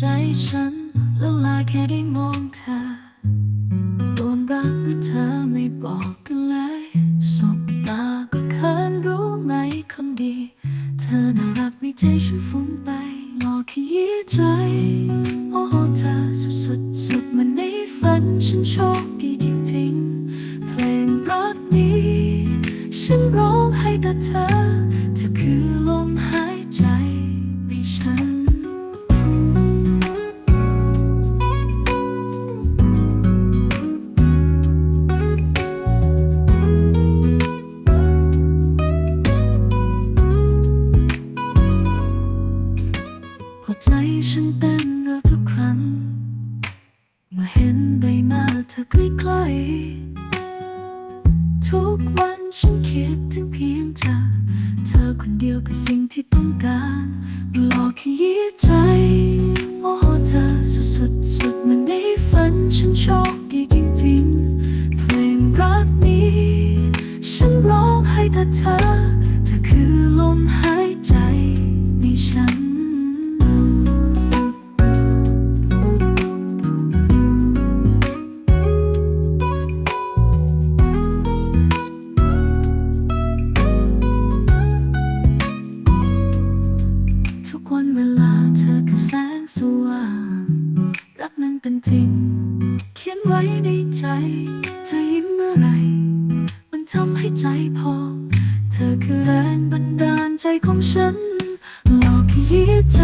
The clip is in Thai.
ใจฉันแล้วลาแค่ได้มองเธอโดนรักหรืเธอไม่บอกกันเลยสบตาก็เคินรู้ไหมคนดี เธอน่ารักไม่ใจชื่อฟุ้งไปหลอกขยี้ใจ โอ้โหเธอสุดสุดสุดมันในฝันฉันโชคดีจริงๆเพลงรักนี้ ฉันร้องให้แต่เธอ เห็นใบหน้าเธอใกล้ๆ เวลาเธอคือแสงสว่าง รักนั้นเป็นจริง เขียนไว้ในใจ เธอยิ้มเมื่อไร มันทำให้ใจพองเธอคือแรงบันดาลใจของฉัน หลอกให้ยี้ใจ